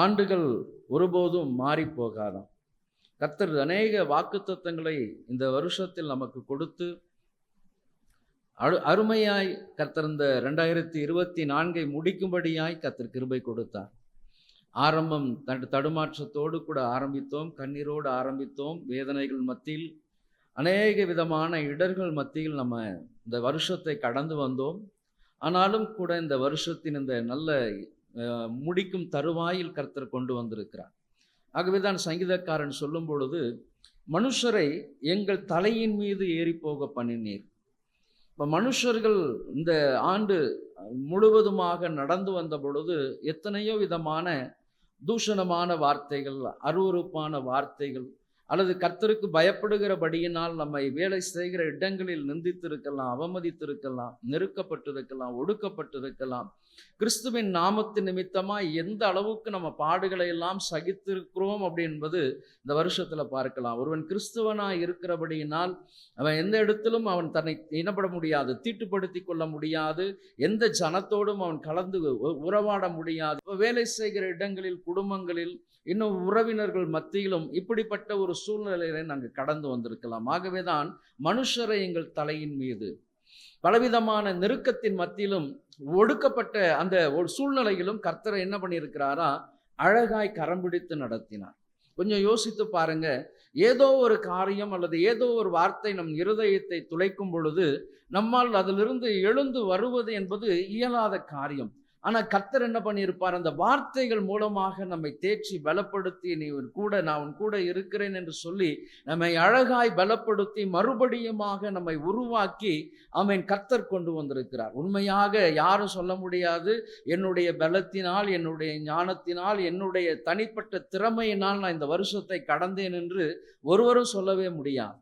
ஆண்டுகள் ஒருபோதும் மாறி போகாதாம். கத்தர் அநேக வாக்குத்தத்தங்களை இந்த வருஷத்தில் நமக்கு கொடுத்து அரு அருமையாய் கத்தர் இந்த ரெண்டாயிரத்தி இருபத்தி நான்கை முடிக்கும்படியாய் கத்தர் கிருபை கொடுத்தார். ஆரம்பம் தடு தடுமாற்றத்தோடு கூட ஆரம்பித்தோம் கண்ணீரோடு ஆரம்பித்தோம் வேதனைகள் மத்தியில் அநேக விதமான இடர்கள் மத்தியில் நம்ம இந்த வருஷத்தை கடந்து வந்தோம். ஆனாலும் கூட இந்த வருஷத்தின் இந்த நல்ல முடிக்கும் தருவாயில் கர்த்தர் கொண்டு வந்திருக்கிறார். ஆகவே தான் சங்கீதக்காரன் சொல்லும் பொழுது மனுஷரை எங்கள் தலையின் மீது ஏறி போக பண்ணினீர். இப்போ மனுஷர்கள் இந்த ஆண்டு முழுவதுமாக நடந்து வந்த பொழுது எத்தனையோ விதமான தூஷணமான வார்த்தைகள் அருவருப்பான வார்த்தைகள் அல்லது கர்த்தருக்கு பயப்படுகிறபடியினால் நம்மை வேலை செய்கிற இடங்களில் நிந்தித்திருக்கலாம் அவமதித்திருக்கலாம் நெருக்கப்பட்டிருக்கலாம் ஒடுக்கப்பட்டிருக்கலாம். கிறிஸ்துவின் நாமத்து நிமித்தமாக எந்த அளவுக்கு நம்ம பாடுகளை எல்லாம் சகித்திருக்கிறோம் அப்படி என்பது இந்த வருஷத்தில் பார்க்கலாம். ஒருவன் கிறிஸ்துவனாக இருக்கிறபடியினால் அவன் எந்த இடத்திலும் அவன் தன்னை இனப்பட முடியாது தீட்டுப்படுத்தி கொள்ள முடியாது எந்த ஜனத்தோடும் அவன் கலந்து உறவாட முடியாது. வேலை செய்கிற இடங்களில் குடும்பங்களில் இன்னும் உறவினர்கள் மத்தியிலும் இப்படிப்பட்ட ஒரு சூழ்நிலையில நாங்கள் கடந்து வந்திருக்கலாம். ஆகவே தான் மனுஷரை எங்கள் தலையின் மீது பலவிதமான நெருக்கத்தின் மத்தியிலும் ஒடுக்கப்பட்ட அந்த ஒரு சூழ்நிலையிலும் கர்த்தரை என்ன பண்ணியிருக்கிறாரா? அழகாய் கரம் பிடித்து நடத்தினார். கொஞ்சம் யோசித்து பாருங்க. ஏதோ ஒரு காரியம் அல்லது ஏதோ ஒரு வார்த்தை நம் இருதயத்தை துளைக்கும் பொழுது நம்மால் அதிலிருந்து எழுந்து வருவது என்பது இயலாத காரியம். ஆனால் கர்த்தர் என்ன பண்ணியிருப்பார்? அந்த வார்த்தைகள் மூலமாக நம்மை தேற்றி பலப்படுத்தி நீ உன் கூட நான் உன் கூட இருக்கிறேன் என்று சொல்லி நம்மை அழகாய் பலப்படுத்தி மறுபடியுமாக நம்மை உருவாக்கி அவன் கர்த்தர் கொண்டு வந்திருக்கிறார். உண்மையாக யாரும் சொல்ல முடியாது. என்னுடைய பலத்தினால் என்னுடைய ஞானத்தினால் என்னுடைய தனிப்பட்ட திறமையினால் நான் இந்த வருஷத்தை கடந்தேன் என்று ஒருவரும் சொல்லவே முடியாது.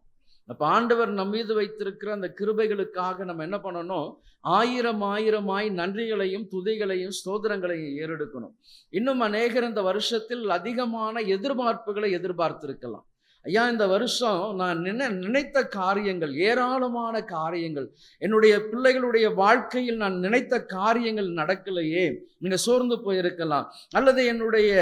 அப்போ ஆண்டவர் நம் மீது வைத்திருக்கிற அந்த கிருபைகளுக்காக நம்ம என்ன பண்ணணும்? ஆயிரம் ஆயிரமாய் நன்றிகளையும் துதிகளையும் ஸ்தோத்திரங்களையும் ஏறெடுக்கணும். இன்னும் அநேகர் இந்த வருஷத்தில் அதிகமான எதிர்பார்ப்புகளை எதிர்பார்த்திருக்கலாம். ஐயா இந்த வருஷம் நான் நினை நினைத்த காரியங்கள் ஏராளமான காரியங்கள் என்னுடைய பிள்ளைகளுடைய வாழ்க்கையில் நான் நினைத்த காரியங்கள் நடக்கலையே. நீங்கள் சோர்ந்து போயிருக்கலாம். அல்லது என்னுடைய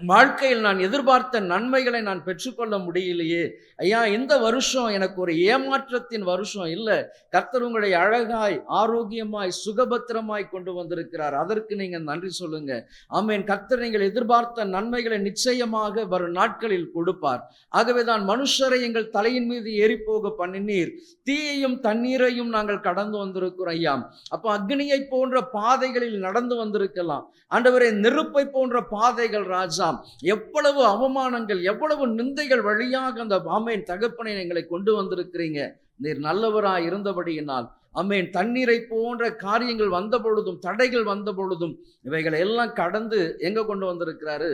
வாழ்க்கையில் நான் எதிர்பார்த்த நன்மைகளை நான் பெற்றுக்கொள்ள முடியலையே. ஐயா இந்த வருஷம் எனக்கு ஒரு ஏமாற்றத்தின் வருஷம் இல்லை. கர்த்தர் உங்களை அழகாய் ஆரோக்கியமாய் சுகபத்திரமாய் கொண்டு வந்திருக்கிறார். அதற்கு நீங்கள் நன்றி சொல்லுங்க. ஆமேன். கர்த்தர் நீங்கள் எதிர்பார்த்த நன்மைகளை நிச்சயமாக வரும் நாட்களில் கொடுப்பார். ஆகவே தான் மனுஷரை எங்கள் தலையின் மீது ஏறிப்போக பண்ணினீர். தீயையும் தண்ணீரையும் நாங்கள் கடந்து வந்திருக்கிறோம் ஐயா. அப்போ அக்னியை போன்ற பாதைகளில் நடந்து வந்திருக்கலாம். ஆண்டவரே நெருப்பை போன்ற பாதைகள் ராஜா. எவ்வளவு அவமானங்கள் எவ்வளவு நிந்தைகள் வழியாக அந்த ஆமேன் தகப்பனை எங்களை கொண்டு வந்திருக்கிறீங்க. நீர் நல்லவராய் இருந்தபடியினால் அம்மேன் தண்ணீரை போன்ற காரியங்கள் வந்த பொழுதும் தடைகள் வந்த பொழுதும் இவைகளை எல்லாம் கடந்து எங்கே கொண்டு வந்திருக்கிறாரு?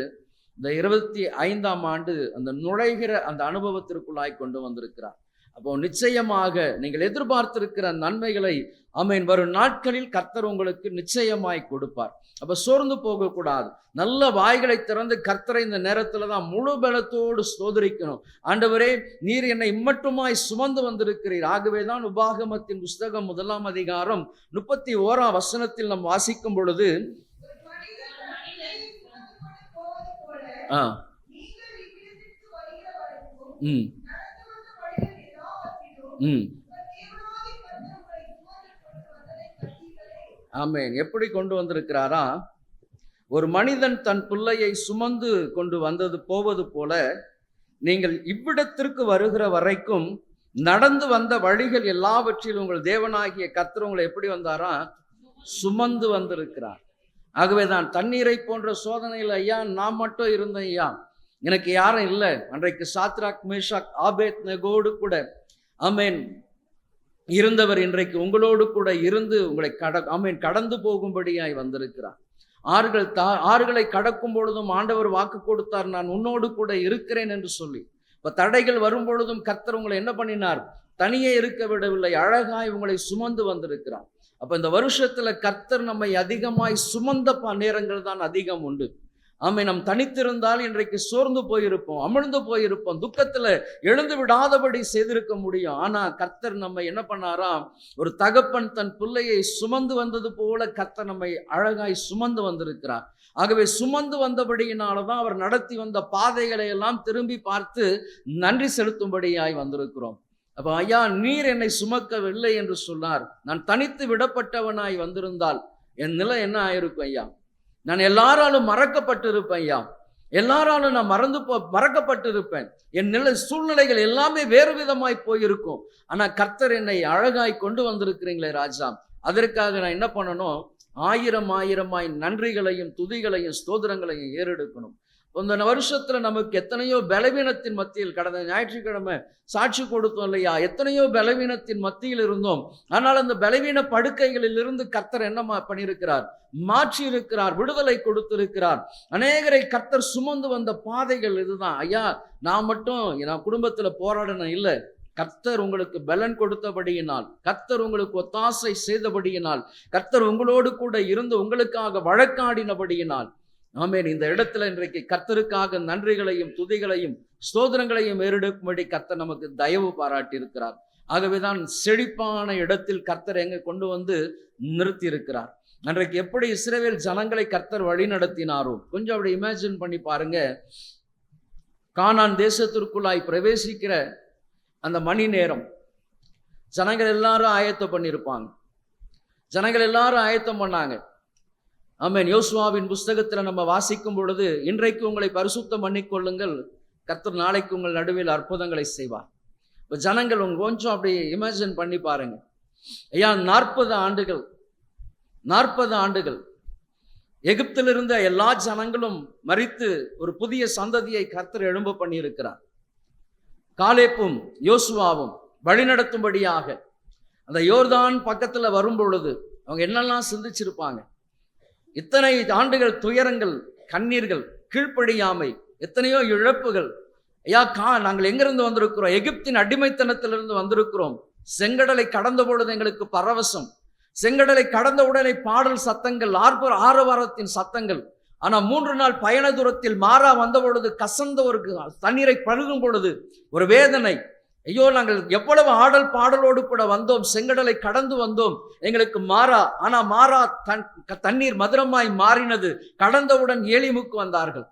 இந்த இருபத்தி ஐந்தாம் ஆண்டு அந்த நுழைகிற அந்த அனுபவத்திற்குள்ளாய் கொண்டு வந்திருக்கிறார். அப்போ நிச்சயமாக நீங்கள் எதிர்பார்த்திருக்கிற நன்மைகளை அமேன் வரும் நாட்களில் கர்த்தர் உங்களுக்கு நிச்சயமாய் கொடுப்பார். அப்ப சோர்ந்து போகக்கூடாது. நல்ல வாய்களை திறந்து கர்த்தரை இந்த நேரத்துல தான் முழு பலத்தோடு சோதரிக்கணும் ஆண்டவரே நீர் என்னை இம்மட்டுமாய் சுமந்து வந்திருக்கிறீர். ஆகவே தான் உபாகமத்தின் புஸ்தகம் முதலாம் அதிகாரம் முப்பத்தி ஓராம் வசனத்தில் நாம் வாசிக்கும் பொழுது ஆ. ம். ம். ஆமென். எப்படி கொண்டு வந்திருக்கிறாரா? ஒரு மனிதன் தன் பிள்ளையை சுமந்து கொண்டு வந்தது போவது போல நீங்கள் இவ்விடத்திற்கு வருகிற வரைக்கும் நடந்து வந்த வழிகள் எல்லாவற்றிலும் உங்கள் தேவனாகிய கர்த்தர் உங்களை எப்படி வந்தாரா? சுமந்து வந்திருக்கிறார். ஆகவே தான் தண்ணீரை போன்ற சோதனையில் ஐயா நான் மட்டும் இருந்தேன் ஐயா. எனக்கு யாரும் இல்லை. அன்றைக்கு சாத்ராக் மேஷாக் ஆபேத் நெகோடு கூட ஆமேன். இருந்தவர் இன்றைக்கு உங்களோடு கூட இருந்து உங்களை கட ஆமேன் கடந்து போகும்படியாய் வந்திருக்கிறார். ஆறுகள் தா ஆறுகளை கடக்கும் பொழுதும் ஆண்டவர் வாக்கு கொடுத்தார் நான் உன்னோடு கூட இருக்கிறேன் என்று சொல்லி. இப்போ தடைகள் வரும் பொழுதும் கர்த்தர் உங்களை என்ன பண்ணினார்? தனியே இருக்க விடவில்லை அழகாய் உங்களை சுமந்து வந்திருக்கிறார். அப்போ இந்த வருஷத்தில் கர்த்தர் நம்மை அதிகமாய் சுமந்த ப- நேரங்கள் தான் அதிகம் உண்டு. ஆமை நாம் தனித்திருந்தால் இன்றைக்கு சோர்ந்து போயிருப்போம் அமிழ்ந்து போயிருப்போம் துக்கத்தில் எழுந்து விடாதபடி செய்திருக்க முடியும். ஆனால் கர்த்தர் நம்ம என்ன பண்ணாராம்? ஒரு தகப்பன் தன் பிள்ளையை சுமந்து வந்தது போல கர்த்தர் நம்மை அழகாய் சுமந்து வந்திருக்கிறார். ஆகவே சுமந்து வந்தபடியினால தான் அவர் நடத்தி வந்த பாதைகளை எல்லாம் திரும்பி பார்த்து நன்றி செலுத்தும்படியாய் வந்திருக்கிறோம். அப்போ ஐயா நீர் என்னை சுமக்கவில்லை என்று சொன்னார். நான் தனித்து விடப்பட்டவனாய் வந்திருந்தால் என் நிலை என்ன ஆயிருக்கும் ஐயா? நான் எல்லாராலும் மறக்கப்பட்டிருப்பேன் ஐயா எல்லாராலும் நான் மறந்து போ மறக்கப்பட்டிருப்பேன். என் நிலை சூழ்நிலைகள் எல்லாமே வேறு விதமாய் போயிருக்கும். ஆனா கர்த்தர் என்னை அழகாய் கொண்டு வந்திருக்கிறீங்களே ராஜா. அதற்காக நான் என்ன பண்ணணும்? ஆயிரம் ஆயிரமாய் நன்றிகளையும் துதிகளையும் ஸ்தோதிரங்களையும் ஏறெடுக்கணும். இந்த வருஷத்துல நமக்கு எத்தனையோ பலவீனத்தின் மத்தியில் கடந்த ஞாயிற்றுக்கிழமை சாட்சி கொடுத்தோம் இல்லையா? எத்தனையோ பலவீனத்தின் மத்தியில் இருந்தோம். ஆனால் அந்த பலவீன படுக்கைகளில் இருந்து கர்த்தர் என்ன பண்ணியிருக்கிறார்? மாற்றி இருக்கிறார் விடுதலை கொடுத்திருக்கிறார். அநேகரை கர்த்தர் சுமந்து வந்த பாதைகள் இதுதான். ஐயா நான் மட்டும் நான் குடும்பத்துல போராடணும் இல்லை. கர்த்தர் உங்களுக்கு பலன் கொடுத்தபடியினால் கர்த்தர் உங்களுக்கு ஒத்தாசை செய்தபடியினால் கர்த்தர் உங்களோடு கூட இருந்து உங்களுக்காக வழக்காடினபடியினால் ஆமேன். இந்த இடத்துல இன்றைக்கு கர்த்தருக்காக நன்றிகளையும் துதிகளையும் ஸ்தோத்திரங்களையும் ஏறெடுக்கும்படி கர்த்தர் நமக்கு தயவு பாராட்டி இருக்கிறார் ஆகவேதான் செழிப்பான இடத்தில் கர்த்தர் எங்க கொண்டு வந்து நிறுத்தி இருக்கிறார் அன்றைக்கு எப்படி இஸ்ரேவேல் ஜனங்களை கர்த்தர் வழி நடத்தினாரோ கொஞ்சம் அப்படி இமேஜின் பண்ணி பாருங்க. கானான் தேசத்திற்குள்ளாய் பிரவேசிக்கிற அந்த மணி நேரம் ஜனங்கள் எல்லாரும் ஆயத்தம் பண்ணியிருப்பாங்க. ஜனங்கள் எல்லாரும் ஆயத்தம் பண்ணாங்க. அம்மேன் யோசுவாவின் புஸ்தகத்தில் நம்ம வாசிக்கும் பொழுது இன்றைக்கு உங்களை பரிசுத்தம் பண்ணிக்கொள்ளுங்கள். கர்த்தர் நாளைக்கு உங்கள் நடுவில் அற்புதங்களை செய்வார். இப்போ ஜனங்கள் உங்க கொஞ்சம் அப்படி இமேஜின் பண்ணி பாருங்க. ஐயா நாற்பது ஆண்டுகள் நாற்பது ஆண்டுகள். எகிப்தில் இருந்த எல்லா ஜனங்களும் மறித்து ஒரு புதிய சந்ததியை கர்த்தர் எழும்ப பண்ணியிருக்கிறார். காலேப்பும் யோசுவாவும் வழிநடத்தும்படியாக. அந்த யோர்தான் பக்கத்தில் வரும் பொழுது அவங்க என்னெல்லாம் சிந்திச்சிருப்பாங்க? இத்தனை ஆண்டுகள் துயரங்கள் கண்ணீர்கள் கீழ்ப்படியாமை எத்தனையோ இழப்புகள். ஐயா கா நாங்கள் எங்கிருந்து வந்திருக்கிறோம்? எகிப்தின் அடிமைத்தனத்திலிருந்து வந்திருக்கிறோம். செங்கடலை கடந்த பொழுது எங்களுக்கு பரவசம். செங்கடலை கடந்த உடனே பாடல் சத்தங்கள் ஆர்ப்ப ஆரவாரத்தின் சத்தங்கள். ஆனால் மூன்று நாள் பயண தூரத்தில் மாறா வந்த பொழுது கசந்த ஒரு தண்ணீரை பருகும் பொழுது ஒரு வேதனை ஐயோ நாங்கள் எவ்வளவு ஆடல் பாடலோடு கூட வந்தோம் செங்கடலை கடந்து வந்தோம். எங்களுக்கு மாறா ஆனா மாறா தன் தண்ணீர் மதுரமாய் மாறினது. கடந்தவுடன் ஏலிமுக்கு வந்தார்கள்.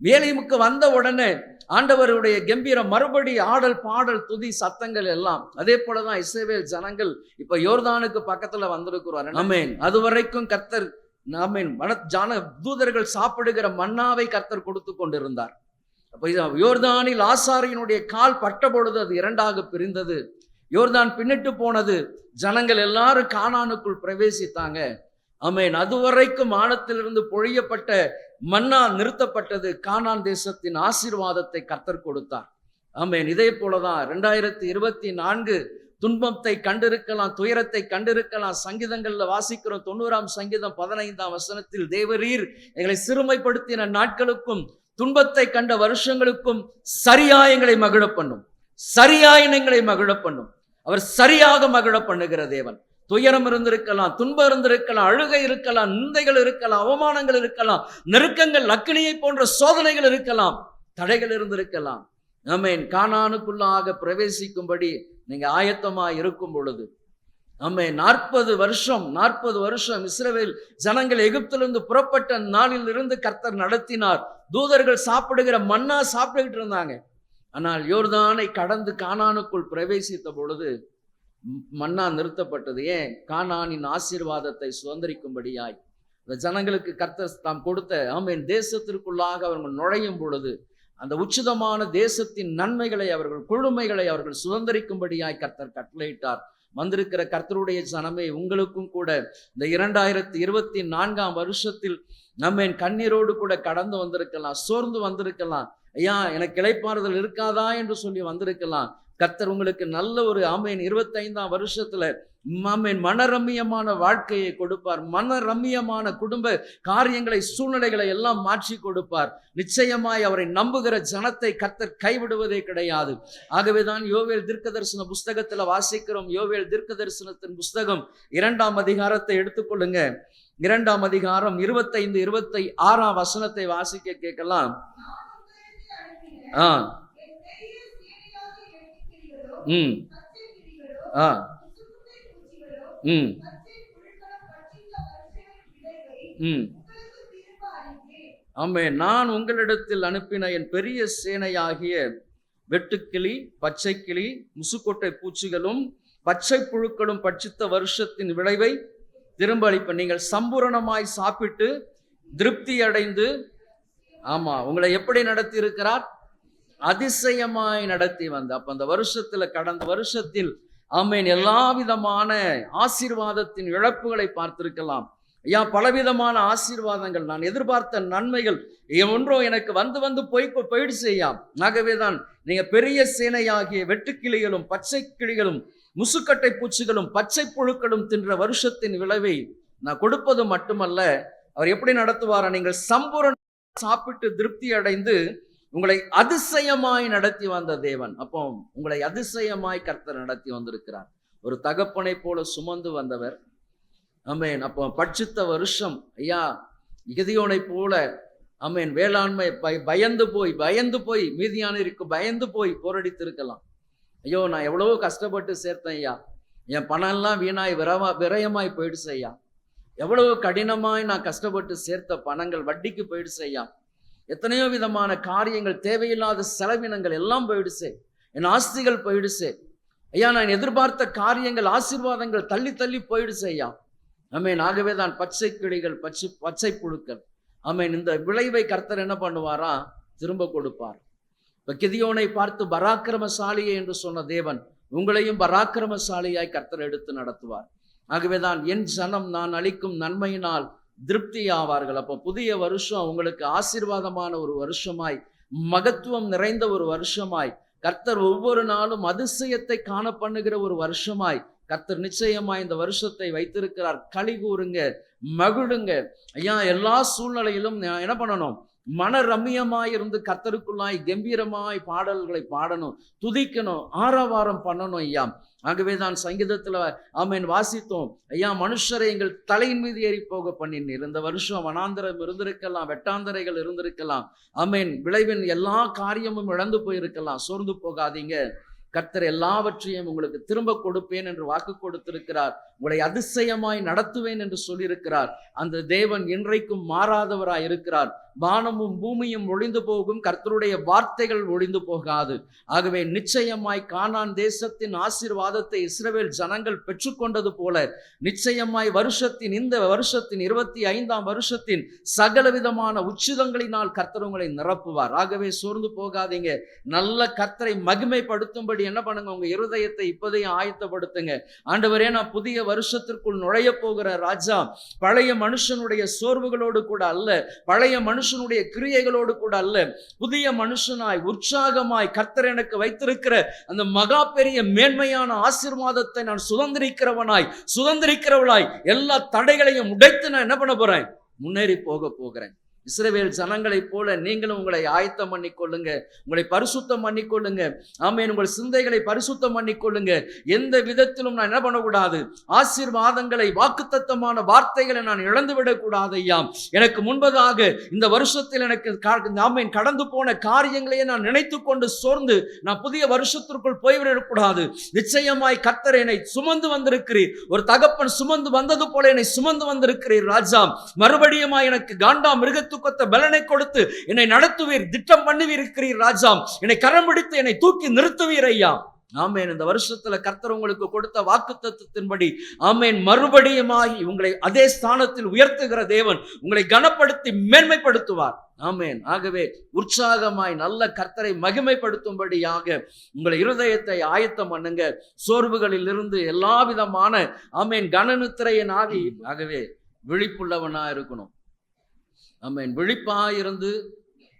ஏலிமுக்கு வந்த உடனே ஆண்டவருடைய கம்பீரம் மறுபடி ஆடல் பாடல் துதி சத்தங்கள் எல்லாம். அதே போலதான் இஸ்ரவேல் ஜனங்கள் இப்ப யோர்தானுக்கு பக்கத்துல வந்திருக்கிறார். ஆமென். அது வரைக்கும் கர்த்தர் ஆமென் மன ஜான தூதர்கள் சாப்பிடுகிற மன்னாவை கர்த்தர் கொடுத்து கொண்டிருந்தார். யோர்தானில் ஆசாரியனுடைய கால் பட்ட பொழுது அது இரண்டாக பிரிந்தது. யோர்தான் பின்னிட்டு போனது. ஜனங்கள் எல்லாரும் காணானுக்குள் பிரவேசித்தாங்க. அமேன் அதுவரைக்கும் ஆழத்திலிருந்து பொழியப்பட்ட மன்னா நிறுத்தப்பட்டது. கானான் தேசத்தின் ஆசீர்வாதத்தை கத்தர் கொடுத்தார். ஆமென். இதே போலதான் ரெண்டாயிரத்தி இருபத்தி நான்கு துன்பத்தை கண்டிருக்கலாம் துயரத்தை கண்டிருக்கலாம். சங்கீதங்கள்ல வாசிக்கிறோம். தொண்ணூறாம் சங்கீதம் பதினைந்தாம் வசனத்தில் தேவரீர் எங்களை சிறுமைப்படுத்தின நாட்களுக்கும் துன்பத்தை கண்ட வருஷங்களுக்கும் சரியா எங்களை மகிழ பண்ணும். சரியாய் எங்களை மகிழ பண்ணும். அவர் சரியாக மகிழ பண்ணுகிற தேவன். துயரம் இருந்திருக்கலாம் துன்பம் இருந்திருக்கலாம் அழுகை இருக்கலாம் நிந்தைகள் இருக்கலாம் அவமானங்கள் இருக்கலாம் நெருக்கங்கள் அக்கினியை போன்ற சோதனைகள் இருக்கலாம் தடைகள் இருந்திருக்கலாம். நம்ம என் காணானுக்குள்ளாக பிரவேசிக்கும்படி நீங்க ஆயத்தமா இருக்கும் பொழுது நம்மை நாற்பது வருஷம் நாற்பது வருஷம் இஸ்ரவேல் ஜனங்கள் எகிப்திலிருந்து புறப்பட்ட நாளில் இருந்து கர்த்தர் நடத்தினார். தூதர்கள் சாப்பிடுகிற மண்ணா சாப்பிட்டுக்கிட்டு இருந்தாங்க. ஆனால் யோர்தானை கடந்து கானானுக்குள் பிரவேசித்த பொழுது ம், மன்னா நிறுத்தப்பட்டது. ஏன்? கானானின் ஆசீர்வாதத்தை சுதந்திரிக்கும்படியாய். அந்த ஜனங்களுக்கு கர்த்தர் தாம் கொடுத்த ஆமேன் தேசத்திற்குள்ளாக அவர்கள் நுழையும் பொழுது அந்த உச்சிதமான தேசத்தின் நன்மைகளை அவர்கள் கொழுமைகளை அவர்கள் சுதந்திரிக்கும்படியாய் கர்த்தர் கட்டளையிட்டார். வந்திருக்கிற கர்த்தருடைய ஜனமே உங்களுக்கும் கூட இந்த இரண்டாயிரத்தி இருபத்தி நான்காம் வருஷத்தில் நம்ம என் கண்ணீரோடு கூட கடந்து வந்திருக்கலாம் சோர்ந்து வந்திருக்கலாம். ஐயா எனக்கு இளைப்பாறுதல் இருக்காதா என்று சொல்லி வந்திருக்கலாம். கர்த்தர் உங்களுக்கு நல்ல ஒரு ஆமையின் இருபத்தைந்தாம் வருஷத்துல ஆமேன். மனரம்மியமான வாழ்க்கையை கொடுப்பார். மனரம்மியமான குடும்ப காரியங்களை சூழ்நிலைகளை எல்லாம் மாற்றி கொடுப்பார். நிச்சயமாய் அவரை நம்புகிற ஜனத்தை கர்த்தர் கைவிடுவதே கிடையாது. ஆகவேதான் யோவேல் தீர்க்க தரிசன புஸ்தகத்துல வாசிக்கிறோம். யோவேல் தீர்க்க தரிசனத்தின் புஸ்தகம் இரண்டாம் அதிகாரத்தை எடுத்துக்கொள்ளுங்க. இரண்டாம் அதிகாரம் இருபத்தைந்து இருபத்தி ஆறாம் வசனத்தை வாசிக்க கேட்கலாம். ஆ. ம். ஆ. ம். ம். ஆமே நான் உங்களிடத்தில் அனுப்பின என் பெரிய சேனையாகிய வெட்டுக்கிளி பச்சைக்கிளி முசுக்கொட்டை பூச்சிகளும் பச்சை புழுக்களும் பட்சித்த வருஷத்தின் விளைவை திரும்ப அளிப்பேன். நீங்கள் சம்பூரணமாய் சாப்பிட்டு திருப்தி அடைந்து ஆமா உங்களை எப்படி நடத்தி இருக்கிறார் அதிசயமாய் நடத்தி வந்த அப்ப அந்த வருஷத்துல கடந்த வருஷத்தில் ஆமேன் எல்லா விதமான ஆசீர்வாதத்தின் இழப்புகளை பார்த்திருக்கலாம். ஐயா பலவிதமான ஆசீர்வாதங்கள் நான் எதிர்பார்த்த நன்மைகள் ஒன்றோ எனக்கு வந்து வந்து போய் போயிடு செய்யாம் ஆகவேதான் நீங்க பெரிய சேனையாகிய வெட்டுக்கிளிகளும் பச்சை கிளிகளும் முசுக்கட்டை பூச்சிகளும் பச்சை புழுக்களும் தின்ற வருஷத்தின் விளைவை நான் கொடுப்பது மட்டுமல்ல அவர் எப்படி நடத்துவாரா நீங்கள் சம்பூரண சாப்பிட்டு திருப்தி அடைந்து உங்களை அதிசயமாய் நடத்தி வந்த தேவன். அப்போ உங்களை அதிசயமாய் கர்த்தர் நடத்தி வந்திருக்கிறார். ஒரு தகப்பனை போல சுமந்து வந்தவர். அமேன் அப்போ பட்சித்த வருஷம் ஐயா இகதியோனை போல அமேன் வேளாண்மை பய பயந்து போய் பயந்து போய் மீதியானிருக்கு பயந்து போய் போரடித்திருக்கலாம். ஐயோ நான் எவ்வளவோ கஷ்டப்பட்டு சேர்த்தேன் ஐயா. என் பணம்லாம் வீணாய் விரவா விரயமாய் போயிடுச்சு ஐயா. எவ்வளவு கடினமாய் நான் கஷ்டப்பட்டு சேர்த்த பணங்கள் வட்டிக்கு போயிடுச்சு ஐயா. எத்தனையோ விதமான காரியங்கள் தேவையில்லாத செலவினங்கள் எல்லாம் போயிடுச்சு. என் ஆஸ்திகள் போயிடுச்சு. ஐயா நான் எதிர்பார்த்த காரியங்கள் ஆசீர்வாதங்கள் தள்ளி தள்ளி போயிடுச்சு ஐயா. அமேன் ஆகவே தான் பச்சை கிளிகள் பச்சை பச்சை புழுக்கள். அமேன் இந்த விளைவை கர்த்தர் என்ன பண்ணுவாரா? திரும்ப கொடுப்பார். இப்ப கிதியோனை பார்த்து பராக்கிரமசாலியே என்று சொன்ன தேவன் உங்களையும் பராக்கிரமசாலியாய் கர்த்தர் எடுத்து நடத்துவார். ஆகவேதான் என் ஜனம் நான் அளிக்கும் நன்மையினால் திருப்தி ஆவார்கள் அப்போ புதிய வருஷம் உங்களுக்கு ஆசீர்வாதமான ஒரு வருஷமாய் மகத்துவம் நிறைந்த ஒரு வருஷமாய் கர்த்தர் ஒவ்வொரு நாளும் அதிசயத்தை காண பண்ணுகிற ஒரு வருஷமாய் கர்த்தர் நிச்சயமா இந்த வருஷத்தை வைத்திருக்கிறார். களி கூறுங்க மகிழுங்க. ஐயா எல்லா சூழ்நிலையிலும் என்ன பண்ணணும்? மன ரம்மியமாய் இருந்து கத்தருக்குள்ளாய் கம்பீரமாய் பாடல்களை பாடணும் துதிக்கணும் ஆரவாரம் பண்ணணும் ஐயா. ஆகவே தான் சங்கீதத்துல ஆமேன் வாசித்தோம். ஐயா மனுஷரை எங்கள் தலையின் மீது ஏறி போக பண்ணினீர் இந்த வருஷம் வனாந்தரம் இருந்திருக்கலாம் வெட்டாந்தரைகள் இருந்திருக்கலாம். ஆமேன் விளைவின் எல்லா காரியமும் இழந்து போயிருக்கலாம். சோர்ந்து போகாதீங்க. கர்த்தர் எல்லாவற்றையும் உங்களுக்கு திரும்ப கொடுப்பேன் என்று வாக்கு கொடுத்திருக்கிறார். உங்களை அதிசயமாய் நடத்துவேன் என்று சொல்லியிருக்கிறார். அந்த தேவன் இன்றைக்கும் மாறாதவராய் இருக்கிறார் வானமும் பூமியும் ஒளிந்து போகும் கர்த்தருடைய வார்த்தைகள் ஒளிந்து போகாது. ஆகவே நிச்சயமாய் கானான் தேசத்தின் ஆசீர்வாதத்தை இஸ்ரவேல் ஜனங்கள் பெற்றுக்கொண்டது போல நிச்சயமாய் வருஷத்தின் இந்த வருஷத்தின் இருபத்தி ஐந்தாம் வருஷத்தின் சகல விதமான உச்சிதங்களினால் கர்த்தர் உங்களை நிரப்புவார். ஆகவே சோர்ந்து போகாதீங்க. நல்ல கர்த்தரை மகிமைப்படுத்தும்படி என்ன பண்ணுங்க? உங்க இருதயத்தை இப்போதையும் ஆயத்தப்படுத்துங்க. ஆண்டவரே நான் புதிய வருஷத்திற்குள் நுழைய போகிற ராஜா பழைய மனுஷனுடைய சோர்வுகளோடு கூட அல்ல பழைய மனுஷனுடைய கிரியைகளோடு கூட அல்ல. புதிய மனுஷனாய் உற்சாகமாய் கர்த்தர் எனக்கு வைத்திருக்கிற அந்த மகா பெரிய மேன்மையான ஆசீர்வாதத்தை நான் சுதந்திரிக்கிறவனாய் சுதந்திரிக்கிறவளாய் எல்லா தடைகளையும் உடைத்து நான் என்ன பண்ண போறேன்? முன்னேறி போக போகிறேன். இஸ்ரேவேல் ஜனங்களைப் போல நீங்களும் உங்களை ஆயத்தம் பண்ணிக்கொள்ளுங்க உங்களை பரிசுத்தம் பண்ணிக்கொள்ளுங்க. ஆமேன். உங்கள் சிந்தைகளை பரிசுத்தம் பண்ணிக்கொள்ளுங்க. எந்த விதத்திலும் நான் என்ன பண்ணக்கூடாது? ஆசீர்வாதங்களை வாக்குத்தத்தமான வார்த்தைகளை நான் இழந்து விடக்கூடாது ஐயா. எனக்கு முன்பதாக இந்த வருஷத்தில் எனக்கு ஆமேன் கடந்து போன காரியங்களையே நான் நினைத்து கொண்டு சோர்ந்து நான் புதிய வருஷத்திற்குள் போய்விடக்கூடாது. நிச்சயமாய் கத்தர் என்னை சுமந்து வந்திருக்கிறீர். ஒரு தகப்பன் சுமந்து வந்தது போல என்னை சுமந்து வந்திருக்கிறீர் ராஜா. மறுபடியுமா எனக்கு காண்டா மிருகத்து கொத்த பலனை கொடுத்து என்னை நடத்துவீர் திட்டம் பண்ணுவீர் இருக்கிறீர் என்னை கரம் பிடித்து என்னை தூக்கி நிறுத்துவீர் ஐயா. ஆமேன். இந்த வருஷத்துல கர்த்தர் உங்களுக்கு கொடுத்த வாக்கு தத்துவத்தின்படி ஆமேன். மறுபடியுமாகி உங்களை அதே ஸ்தானத்தில் உயர்த்துகிற தேவன் உங்களை கனப்படுத்தி மேன்மைப்படுத்துவார். ஆமேன். ஆகவே உற்சாகமாய் நல்ல கர்த்தரை மகிமைப்படுத்தும்படியாக உங்களை இருதயத்தை ஆயத்தம் பண்ணுங்க. சோர்வுகளில் இருந்து எல்லா விதமான ஆமேன் கனநித்திரையன் ஆகி ஆகவே விழிப்புள்ளவனா இருக்கணும் நம்ம விழிப்பா இருந்து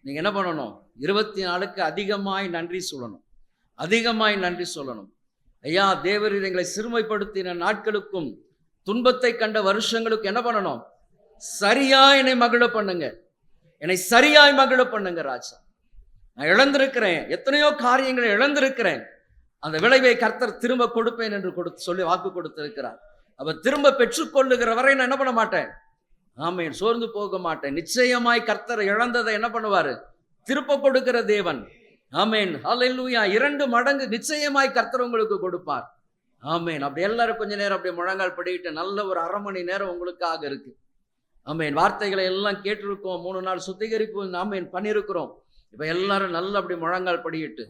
நீங்க என்ன பண்ணணும்? இருபத்தி நாலுக்கு அதிகமாய் நன்றி சொல்லணும். அதிகமாய் நன்றி சொல்லணும். ஐயா தேவரீர் எங்களை சிறுமைப்படுத்தின நாட்களுக்கும் துன்பத்தை கண்ட வருஷங்களுக்கும் என்ன பண்ணணும்? சரியா என்னை மகிழ பண்ணுங்க. என்னை சரியாய் மகிழ பண்ணுங்க ராஜா. நான் இழந்திருக்கிறேன். எத்தனையோ காரியங்களை இழந்திருக்கிறேன். அந்த விளைவை கர்த்தர் திரும்ப கொடுப்பேன் என்று கொடுத்து சொல்லி வாக்கு கொடுத்திருக்கிறார். அவர் திரும்ப பெற்றுக்கொள்ளுகிற வரை நான் என்ன பண்ண மாட்டேன்? ஆமையன் சோர்ந்து போக மாட்டேன்? நிச்சயமாய் கர்த்தர் இழந்ததை என்ன பண்ணுவாரு? திருப்ப கொடுக்கிற தேவன். ஆமேன். ஹலெல்லூயா இரண்டு மடங்கு நிச்சயமாய் கர்த்தர் உங்களுக்கு கொடுப்பார். ஆமேன். அப்படி எல்லாரும் கொஞ்ச நேரம் அப்படியே முழங்கால் படிக்கிட்டு நல்ல ஒரு அரை மணி நேரம் உங்களுக்காக இருக்கு. ஆமேன். வார்த்தைகளை எல்லாம் கேட்டிருக்கோம். மூணு நாள் சுத்திகரிப்பு. ஆமேன். பண்ணியிருக்கிறோம். இப்போ எல்லாரும் நல்லா அப்படி முழங்கால் படியிட்டு